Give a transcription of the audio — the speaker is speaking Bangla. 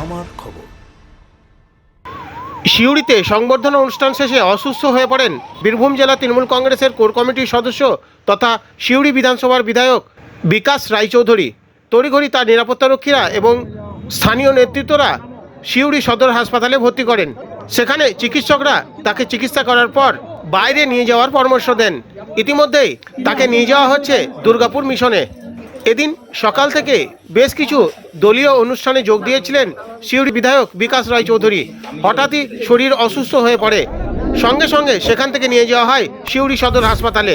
আমার খবর। সিউড়িতে সংবর্ধনা অনুষ্ঠান শেষে অসুস্থ হয়ে পড়েন বীরভূম জেলা তৃণমূল কংগ্রেসের কোর কমিটির সদস্য তথা সিউড়ি বিধানসভার বিধায়ক বিকাশ রায়চৌধুরী। তড়িঘড়ি তার নিরাপত্তারক্ষীরা এবং স্থানীয় নেতৃত্বরা সিউড়ি সদর হাসপাতালে ভর্তি করেন। সেখানে চিকিৎসকরা তাকে চিকিৎসা করার পর বাইরে নিয়ে যাওয়ার পরামর্শ দেন। ইতিমধ্যেই তাকে নিয়ে যাওয়া হচ্ছে দুর্গাপুর মিশনে। এদিন সকাল থেকে বেশ কিছু দলীয় অনুষ্ঠানে যোগ দিয়েছিলেন সিউড়ি বিধায়ক বিকাশ রায় চৌধুরী হঠাৎই শরীর অসুস্থ হয়ে পড়ে। সঙ্গে সঙ্গে সেখান থেকে নিয়ে যাওয়া হয় সিউড়ি সদর হাসপাতালে।